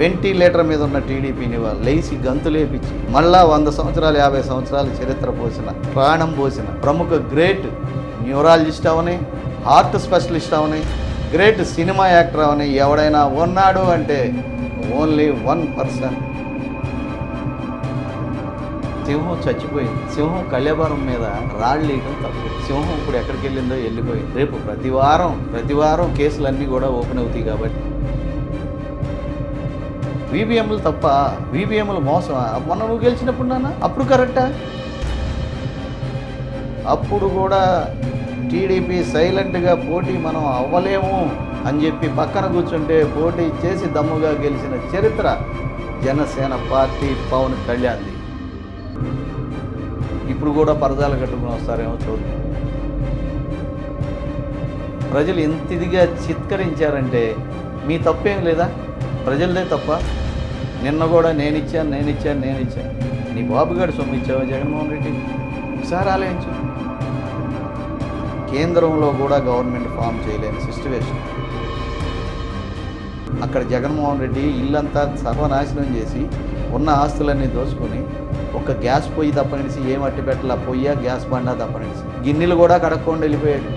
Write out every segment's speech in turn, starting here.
Ventilator మీద ఉన్న టీడీపీని వాళ్ళు లేచి గంతులేపించి మళ్ళా వంద సంవత్సరాలు యాభై సంవత్సరాల చరిత్ర పోసిన ప్రాణం పోసిన ప్రముఖ గ్రేట్ న్యూరాలజిస్ట్ అవని హార్ట్ స్పెషలిస్ట్ అవని గ్రేట్ సినిమా యాక్టర్ అవని ఎవడైనా ఉన్నాడు అంటే ఓన్లీ వన్ పర్సన్ సింహం చచ్చిపోయింది. సింహం కళ్యాభారం మీద రాళ్ళు వేయడం తప్పు. సింహం ఇప్పుడు ఎక్కడికి వెళ్ళిందో వెళ్ళిపోయింది. రేపు ప్రతి వారం ప్రతి వారం కేసులన్నీ కూడా ఓపెన్ అవుతాయి కాబట్టి వీబీఎంలు తప్ప వీబీఎంలు మోసమా మొన్న నువ్వు గెలిచినప్పుడు నాన్న? అప్పుడు కరెక్టా? అప్పుడు కూడా టీడీపీ సైలెంట్గా పోటీ మనం అవ్వలేము అని చెప్పి పక్కన కూర్చుంటే పోటీ చేసి దమ్ముగా గెలిచిన చరిత్ర జనసేన పార్టీ పవన్ కళ్యాణ్ది. ఇప్పుడు కూడా పరదాలు కట్టుకుని వస్తారేమో చూద్దాం ప్రజలు ఎంత ఇదిగా చిత్కరించారంటే మీ తప్పేం లేదా? ప్రజలదే తప్ప? నిన్న కూడా నేను ఇచ్చాను నేను ఇచ్చాను నేను ఇచ్చాను నీ బాబుగారు సొమ్ము ఇచ్చావా జగన్మోహన్ రెడ్డి? ఒకసారి ఆలోచించు. కేంద్రంలో కూడా గవర్నమెంట్ ఫామ్ చేయలేని సిచ్యువేషన్. అక్కడ జగన్మోహన్ రెడ్డి ఇల్లంతా సర్వనాశనం చేసి ఉన్న ఆస్తులన్నీ దోచుకొని ఒక గ్యాస్ పొయ్యి తప్పనిసి ఏం అట్టి పెట్టాల? పొయ్య గ్యాస్ బండా తప్పనిసి గిన్నెలు కూడా కడక్కుండా వెళ్ళిపోయాడు.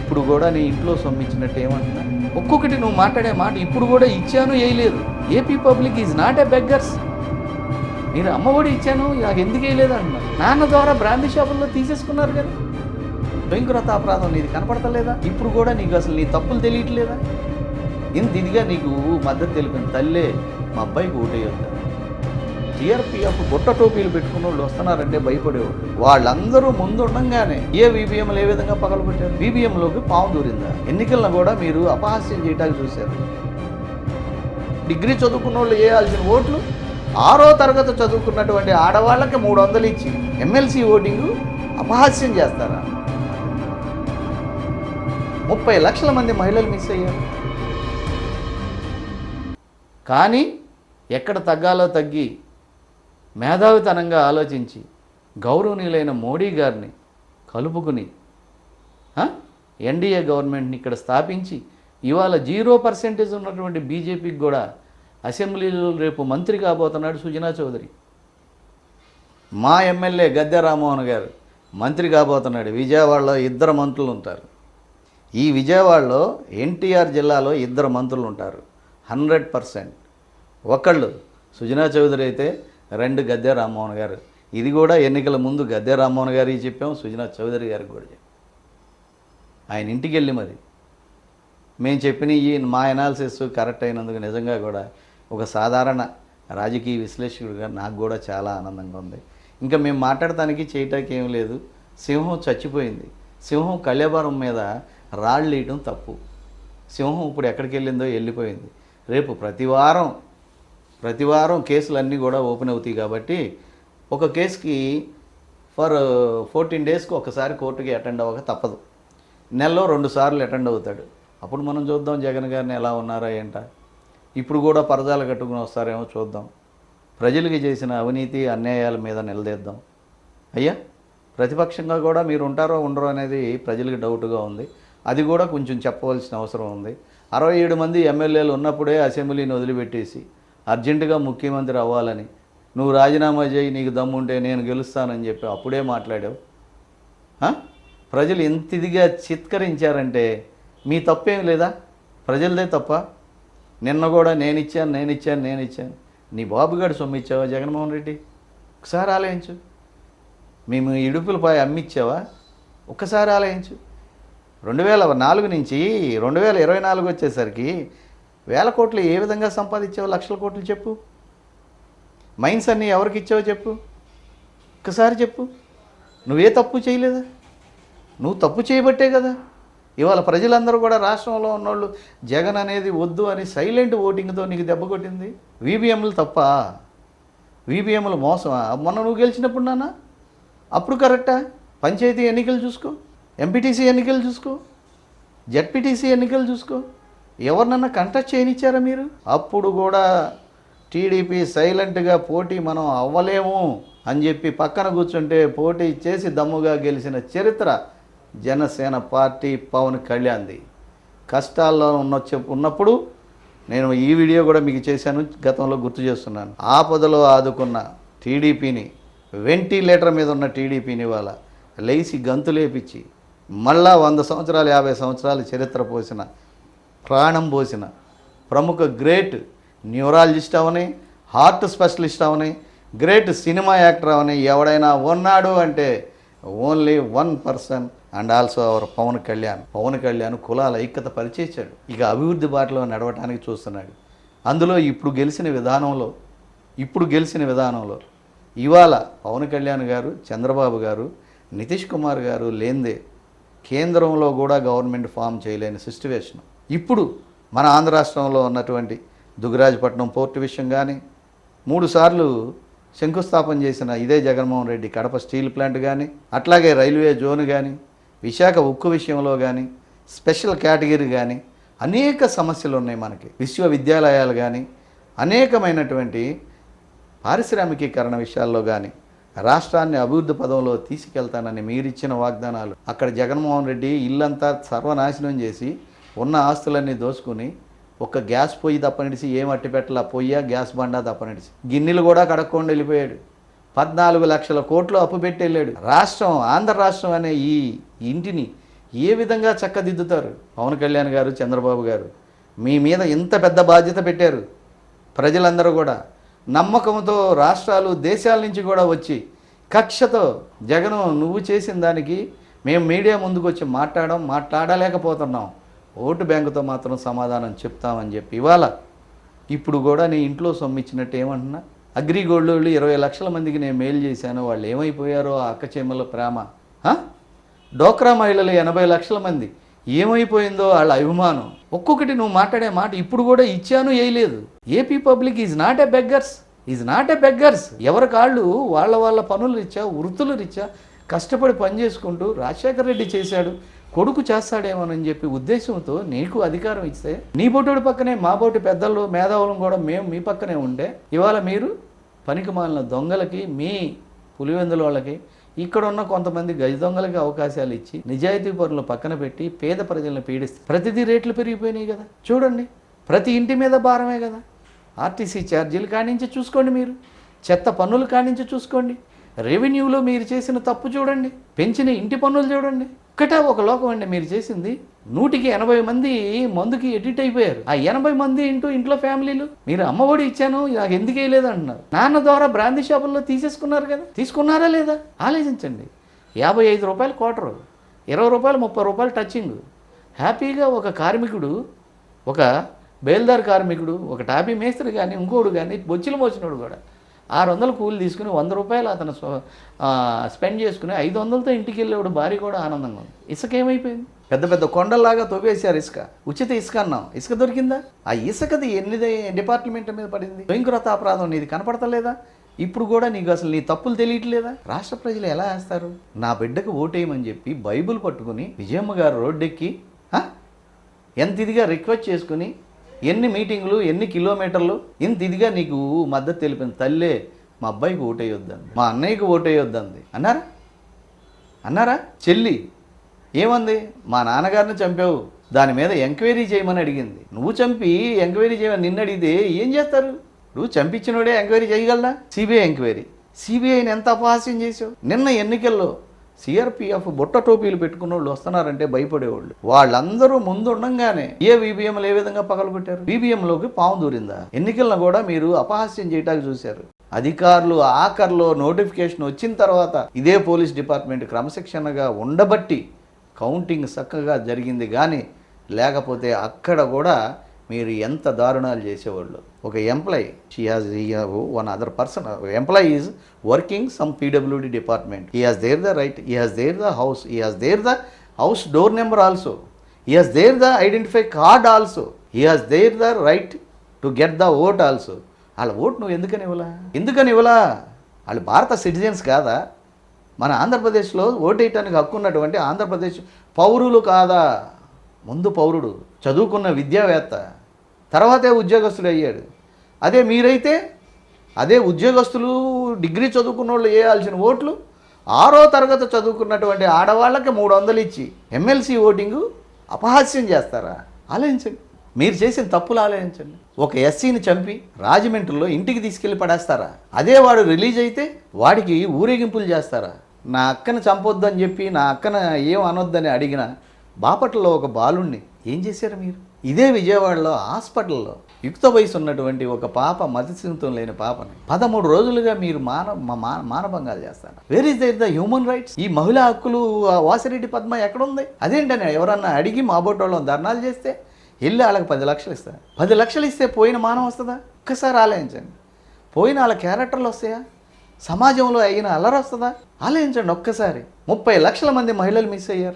ఇప్పుడు కూడా నీ ఇంట్లో సొమ్మిచ్చినట్టు ఏమంటున్నా ఒక్కొక్కటి నువ్వు మాట్లాడే మాట ఇప్పుడు కూడా ఇచ్చాను వేయలేదు AP public is not a beggars నేను అమ్మఒడి ఇచ్చాను నాకు ఎందుకు వేయలేదు అంటున్నా. నాన్న ద్వారా బ్రాందీ షాపుల్లో తీసేసుకున్నారు కదా. భయంకరత అపరాధం నీది కనపడతలేదా? ఇప్పుడు కూడా నీకు అసలు నీ తప్పులు తెలియట్లేదా? ఇంత ఇదిగా నీకు మద్దతు తెలిపిన తల్లే మా అబ్బాయికి ఓటేయొద్దా. టీఆర్పీఎఫ్ బుట్ట టోపీలు పెట్టుకున్న వాళ్ళు వస్తున్నారంటే భయపడేవాళ్ళు. వాళ్ళందరూ ముందు ఉండంగానే ఏ వీబీఎంలు ఏ విధంగా పగలబెట్టారు వీబీఎంలోకి పాము దూరిందా? ఎన్నికలను కూడా మీరు అపహాస్యం చేయడానికి చూశారు. డిగ్రీ చదువుకున్న వాళ్ళు చేయాల్సిన ఓట్లు ఆరో తరగతి చదువుకున్నటువంటి ఆడవాళ్ళకి మూడు వందలు ఇచ్చి ఎమ్మెల్సీ ఓటింగ్ అపహాస్యం చేస్తారా? ముప్పై లక్షల మంది మహిళలు మిస్ అయ్యారు. కానీ ఎక్కడ తగ్గాలో తగ్గి మేధావితనంగా ఆలోచించి గౌరవనీయులైన మోడీ గారిని కలుపుకుని ఎన్డీఏ గవర్నమెంట్ని ఇక్కడ స్థాపించి ఇవాళ జీరో పర్సెంటేజ్ ఉన్నటువంటి బీజేపీకి కూడా అసెంబ్లీలో రేపు మంత్రి కాబోతున్నాడు సుజనా చౌదరి. మా ఎమ్మెల్యే గద్దె రామ్మోహన్ గారు మంత్రి కాబోతున్నాడు. విజయవాడలో ఇద్దరు మంత్రులు ఉంటారు. ఈ విజయవాడలో ఎన్టీఆర్ జిల్లాలో ఇద్దరు మంత్రులు ఉంటారు. Hundred percent. ఒకళ్ళు సుజనా చౌదరి అయితే రెండు గద్దె రామ్మోహన్ గారు. ఇది కూడా ఎన్నికల ముందు గద్దె రామ్మోహన్ గారికి చెప్పాం సుజనా చౌదరి గారికి కూడా చెప్పాం. ఆయన ఇంటికి వెళ్ళి మరి. మేము చెప్పిన ఈ మా ఎనాలిసిస్ కరెక్ట్ అయినందుకు నిజంగా కూడా ఒక సాధారణ రాజకీయ విశ్లేషకుడిగా నాకు కూడా చాలా ఆనందంగా ఉంది. ఇంకా మేము మాట్లాడటానికి చేయటానికి ఏం లేదు. సింహం చచ్చిపోయింది. సింహం కళ్యాభారం మీద రాళ్ళు వేయటం తప్పు. సింహం ఇప్పుడు ఎక్కడికి వెళ్ళిందో వెళ్ళిపోయింది. రేపు ప్రతివారం ప్రతివారం కేసులు అన్నీ కేసులన్నీ కూడా ఓపెన్ అవుతాయి కాబట్టి ఒక కేసుకి ఫర్ ఫోర్టీన్ డేస్కి ఒకసారి కోర్టుకి అటెండ్ అవ్వక తప్పదు. నెలలో రెండు సార్లు అటెండ్ అవుతాడు. అప్పుడు మనం చూద్దాం జగన్ గారిని ఎలా ఉన్నారా ఏంటా. ఇప్పుడు కూడా పరదాలు కట్టుకుని వస్తారేమో చూద్దాం. ప్రజలకి చేసిన అవినీతి అన్యాయాల మీద నిలదీద్దాం. అయ్యా ప్రతిపక్షంగా కూడా మీరు ఉంటారో ఉండరో అనేది ప్రజలకు డౌట్గా ఉంది. అది కూడా కొంచెం చెప్పవలసిన అవసరం ఉంది. అరవై ఏడు మంది ఎమ్మెల్యేలు ఉన్నప్పుడే అసెంబ్లీని వదిలిపెట్టేసి అర్జెంటుగా ముఖ్యమంత్రి అవ్వాలని నువ్వు రాజీనామా చేయి నీకు దమ్ముంటే నేను గెలుస్తానని చెప్పి అప్పుడే మాట్లాడావు. ప్రజలు ఎంత ఇదిగా చిత్కరించారంటే మీ తప్పేం లేదా? ప్రజలదే తప్ప? నిన్న కూడా నేను ఇచ్చాను నేను ఇచ్చాను నేను ఇచ్చాను. నీ బాబుగాడు సొమ్ము ఇచ్చావా జగన్మోహన్ రెడ్డి? ఒకసారి ఆలోచించు. మేము ఇడుపులపై అమ్మిచ్చావా? ఒక్కసారి ఆలోచించు. రెండు వేల నాలుగు నుంచి రెండు వేల ఇరవై నాలుగు వచ్చేసరికి వేల కోట్లు ఏ విధంగా సంపాదించావు లక్షల కోట్లు చెప్పు. మైన్స్ అన్నీ ఎవరికి ఇచ్చావో చెప్పు. ఒక్కసారి చెప్పు. నువ్వే తప్పు చేయలేదా? నువ్వు తప్పు చేయబట్టే కదా. ఇవాళ ప్రజలందరూ కూడా రాష్ట్రంలో ఉన్నోళ్ళు జగన్ అనేది వద్దు అని సైలెంట్ ఓటింగ్తో నీకు దెబ్బ కొట్టింది? వీబీఎంలు తప్ప? వీబీఎంలు మోసమా మొన్న నువ్వు గెలిచినప్పుడు నాన్న? అప్పుడు కరెక్టా? పంచాయతీ ఎన్నికలు చూసుకో ఎంపీటీసీ ఎన్నికలు చూసుకో జడ్పీటీసీ ఎన్నికలు చూసుకో. ఎవరినన్నా కంటెస్ట్ చేయనిచ్చారా మీరు? అప్పుడు కూడా టీడీపీ సైలెంట్గా పోటీ మనం అవ్వలేము అని చెప్పి పక్కన కూర్చుంటే పోటీ చేసి దమ్ముగా గెలిచిన చరిత్ర జనసేన పార్టీ పవన్ కళ్యాణ్ది. కష్టాల్లో ఉన్న ఉన్నప్పుడు నేను ఈ వీడియో కూడా మీకు చేశాను గతంలో గుర్తు చేస్తున్నాను. ఆపదలో ఆదుకున్న టీడీపీని వెంటిలేటర్ మీద ఉన్న టీడీపీని వాళ్ళ లేచి గంతులేపించి మళ్ళా వంద సంవత్సరాలు యాభై సంవత్సరాలు చరిత్ర పోసిన ప్రాణం పోసిన ప్రముఖ గ్రేట్ న్యూరాలజిస్ట్ అవని హార్ట్ స్పెషలిస్ట్ అవని గ్రేట్ సినిమా యాక్టర్ అవని ఎవడైనా ఉన్నాడు అంటే only one person and also our Pawan Kalyan Pawan Kalyan కులాల ఐక్యత పరిచేశాడు. ఇక అభివృద్ధి బాటలో నడవటానికి చూస్తున్నాడు. అందులో ఇప్పుడు గెలిచిన విధానంలో ఇప్పుడు గెలిచిన విధానంలో ఇవాళ పవన్ కళ్యాణ్ గారు చంద్రబాబు గారు నితీష్ కుమార్ గారు లేందే కేంద్రంలో కూడా గవర్నమెంట్ ఫామ్ చేయలేని సిచ్యువేషన్. ఇప్పుడు మన ఆంధ్ర రాష్ట్రంలో ఉన్నటువంటి దుగ్గరాజపట్నం పోర్టు విషయం కానీ మూడుసార్లు శంకుస్థాపన చేసిన ఇదే జగన్మోహన్ రెడ్డి కడప స్టీల్ ప్లాంట్ కానీ అట్లాగే రైల్వే జోన్ కానీ విశాఖ ఉక్కు విషయంలో కానీ స్పెషల్ కేటగిరీ కానీ అనేక సమస్యలు ఉన్నాయి మనకి. విశ్వవిద్యాలయాలు కానీ అనేకమైనటువంటి పారిశ్రామికీకరణ విషయాల్లో కానీ రాష్ట్రాన్ని అభివృద్ధి పదంలో తీసుకెళ్తానని మీరిచ్చిన వాగ్దానాలు అక్కడ జగన్మోహన్ రెడ్డి ఇల్లంతా సర్వనాశనం చేసి ఉన్న ఆస్తులన్నీ దోసుకుని ఒక్క గ్యాస్ పొయ్యి తప్పనిడిసి ఏం అట్టి పెట్టాల పొయ్యా గ్యాస్ బండా తప్పనిడిసి. గిన్నెలు కూడా కడక్కుండా వెళ్ళిపోయాడు. పద్నాలుగు లక్షల కోట్లు అప్పు పెట్టి వెళ్ళాడు. రాష్ట్రం ఆంధ్ర రాష్ట్రం అనే ఈ ఇంటిని ఏ విధంగా చక్కదిద్దుతారు? పవన్ కళ్యాణ్ గారు చంద్రబాబు గారు. మీ మీద ఇంత పెద్ద బాధ్యత పెట్టారు ప్రజలందరూ కూడా. నమ్మకంతో రాష్ట్రాలు దేశాల నుంచి కూడా వచ్చి కక్షతో జగను నువ్వు చేసిన దానికి మేము మీడియా ముందుకు వచ్చి మాట్లాడడం మాట్లాడలేకపోతున్నాం. ఓటు బ్యాంకుతో మాత్రం సమాధానం చెప్తామని చెప్పి ఇవాళ ఇప్పుడు కూడా నీ ఇంట్లో సొమ్మిచ్చినట్టు ఏమంటున్నా? అగ్రిగోల్డ్ వాళ్ళు ఇరవై లక్షల మందికి నేను మెయిల్ చేశాను. వాళ్ళు ఏమైపోయారో ఆ అక్కచేమల ప్రేమ. డోక్రా మహిళలు ఎనభై లక్షల మంది. ఏమైపోయిందో వాళ్ళ అభిమానం. ఒక్కొక్కటి నువ్వు మాట్లాడే మాట ఇప్పుడు కూడా ఇచ్చాను వేయలేదు AP public is not a beggars. Is not a beggars. ఎవరి కాళ్ళు వాళ్ళ వాళ్ళ పనులు రీత్యా వృత్తులు రీత్యా కష్టపడి పని చేసుకుంటూ రాజశేఖర రెడ్డి చేశాడు. కొడుకు చేస్తాడేమోనని చెప్పి ఉద్దేశంతో నీకు అధికారం ఇస్తే నీ బొట్టుడి పక్కనే మా బొట్టు పెద్దలు మేధావులం కూడా మేము మీ పక్కనే ఉంటే ఇవాళ మీరు పనికి మాలిన దొంగలకి మీ పులివెందుల వాళ్ళకి ఇక్కడ ఉన్న కొంతమంది గజ దొంగలకి అవకాశాలు ఇచ్చి నిజాయితీ పనులు పక్కన పెట్టి పేద ప్రజలను పీడిస్తారు ప్రతిదీ రేట్లు పెరిగిపోయినాయి కదా. చూడండి ప్రతి ఇంటి మీద భారమే కదా. ఆర్టీసీ ఛార్జీలు కానించి చూసుకోండి మీరు. చెత్త పన్నులు కానించి చూసుకోండి. రెవెన్యూలో మీరు చేసిన తప్పు చూడండి. పెంచిన ఇంటి పన్నులు చూడండి. ఒక్కటే ఒక లోకం అండి మీరు చేసింది. నూటికి ఎనభై మంది మందుకి ఎడిట్ అయిపోయారు. ఆ ఎనభై మంది ఇంటూ ఇంట్లో ఫ్యామిలీలు? మీరు అమ్మఒడి ఇచ్చాను నాకు ఎందుకు వేయలేదు అంటున్నారు. నాన్న ద్వారా బ్రాందీ షాపుల్లో తీసేసుకున్నారు కదా. తీసుకున్నారా లేదా? ఆలోచించండి. యాభై ఐదు రూపాయలు క్వార్టరు ఇరవై రూపాయలు ముప్పై రూపాయలు టచింగ్ హ్యాపీగా ఒక కార్మికుడు ఒక బేల్దార్ కార్మికుడు ఒక టాపీ మేస్త్రి కానీ ఇంకోడు కానీ బొచ్చులు మోసినోడు కూడా ఆరు వందలు కూలి తీసుకుని వంద రూపాయలు అతను స్పెండ్ చేసుకుని ఐదు వందలతో ఇంటికి వెళ్ళేవాడు భార్య కూడా ఆనందంగా ఉంది. ఇసుక ఏమైపోయింది పెద్ద పెద్ద కొండల్లాగా తవ్వేశారు ఇసుక. ఉచిత ఇసుక అన్నాం. ఇసుక దొరికిందా? ఆ ఇసుకది ఎన్ని డిపార్ట్మెంట్ మీద పడింది? భయంకరత అపరాధం. నీది కనపడతలేదా? ఇప్పుడు కూడా నీకు అసలు నీ తప్పులు తెలియట్లేదా? రాష్ట్ర ప్రజలు ఎలా వేస్తారు? నా బిడ్డకు ఓటేయమని చెప్పి బైబిల్ పట్టుకుని విజయమ్మ గారు రోడ్డెక్కి ఎంత ఇదిగా రిక్వెస్ట్ చేసుకుని ఎన్ని మీటింగులు ఎన్ని కిలోమీటర్లు ఇంత ఇదిగా నీకు మద్దతు తెలిపిన తల్లే మా అబ్బాయికి ఓటేయొద్దండి మా అన్నయ్యకి ఓటేయొద్దంది. అన్నారా? అన్నారా? చెల్లి ఏమంది? మా నాన్నగారిని చంపావు. దాని మీద ఎంక్వైరీ చేయమని అడిగింది. నువ్వు చంపి ఎంక్వైరీ చేయమని నిన్ను అడిగితే ఏం చేస్తారు? నువ్వు చంపించినోడే ఎంక్వైరీ చేయగలరా సిబిఐ ఎంక్వైరీ. సిబిఐని ఎంత అపహాస్యం చేసావు నిన్న ఎన్నికల్లో సిఆర్పిఎఫ్ బుట్ట టోపీలు పెట్టుకున్న వాళ్ళు వస్తున్నారంటే భయపడేవాళ్ళు. వాళ్ళందరూ ముందుండగానే ఏ వీబీఎంలు ఏ విధంగా పగలు పెట్టారు బీబీఎంలోకి పాము దూరిందా? ఎన్నికలను కూడా మీరు అపహాస్యం చేయడానికి చూశారు. అధికారులు ఆఖర్లో నోటిఫికేషన్ వచ్చిన తర్వాత ఇదే పోలీస్ డిపార్ట్మెంట్ క్రమశిక్షణగా ఉండబట్టి కౌంటింగ్ చక్కగా జరిగింది. కానీ లేకపోతే అక్కడ కూడా మీరు ఎంత దారుణాలు చేసేవాళ్ళు. ఒక employee she has one other person employee is working some PWD department he has there the right he has there the house he has there the house door number also he has there the identify card also he has there the right to get the vote also వాళ్ళ vote నువ్వు ఎందుకని ఇవ్వలా? ఎందుకని ఇవ్వలా? వాళ్ళు భారత citizens కాదా? మన ఆంధ్రప్రదేశ్లో ఓటేయటానికి హక్కు ఉన్నటువంటి ఆంధ్రప్రదేశ్ పౌరులు కాదా? ముందు పౌరుడు చదువుకున్న విద్యావేత్త తర్వాతే ఉద్యోగస్తుడు అయ్యాడు. అదే మీరైతే అదే ఉద్యోగస్తులు డిగ్రీ చదువుకున్న వాళ్ళు వేయాల్సిన ఓట్లు ఆరో తరగతి చదువుకున్నటువంటి ఆడవాళ్ళకి మూడు వందలు ఇచ్చి ఎమ్మెల్సీ ఓటింగు అపహాస్యం చేస్తారా? ఆలోచించండి. మీరు చేసిన తప్పులు ఆలోచించండి. ఒక ఎస్సీని చంపి రాజమండ్రిలో ఇంటికి తీసుకెళ్ళి పడేస్తారా? అదే వాడు రిలీజ్ అయితే వాడికి ఊరేగింపులు చేస్తారా? నా అక్కను చంపొద్దని చెప్పి నా అక్కన ఏం అనొద్దని అడిగిన బాపట్లలో ఒక బాలుణ్ణి ఏం చేశారు మీరు? ఇదే విజయవాడలో హాస్పిటల్లో యుక్త వయసు ఉన్నటువంటి ఒక పాప మతిస్థితం లేని పాపని పదమూడు రోజులుగా మీరు మాన మానభంగాలు చేస్తారు? Where is there the human rights ఈ మహిళా హక్కులు ఆ వాసిరెడ్డి పద్మ ఎక్కడుంది? అదేంటని ఎవరన్నా అడిగి మా వాళ్ళని ధర్నాలు చేస్తే వెళ్ళి వాళ్ళకి పది లక్షలు ఇస్తారు? పది లక్షలు ఇస్తే పోయిన మానం వస్తుందా? ఒక్కసారి ఆలోచించండి. పోయిన వాళ్ళ క్యారెక్టర్లు వస్తాయా? సమాజంలో అయిన అల్లరి వస్తుందా? ఆలోచించండి ఒక్కసారి. ముప్పై లక్షల మంది మహిళలు మిస్ అయ్యారు.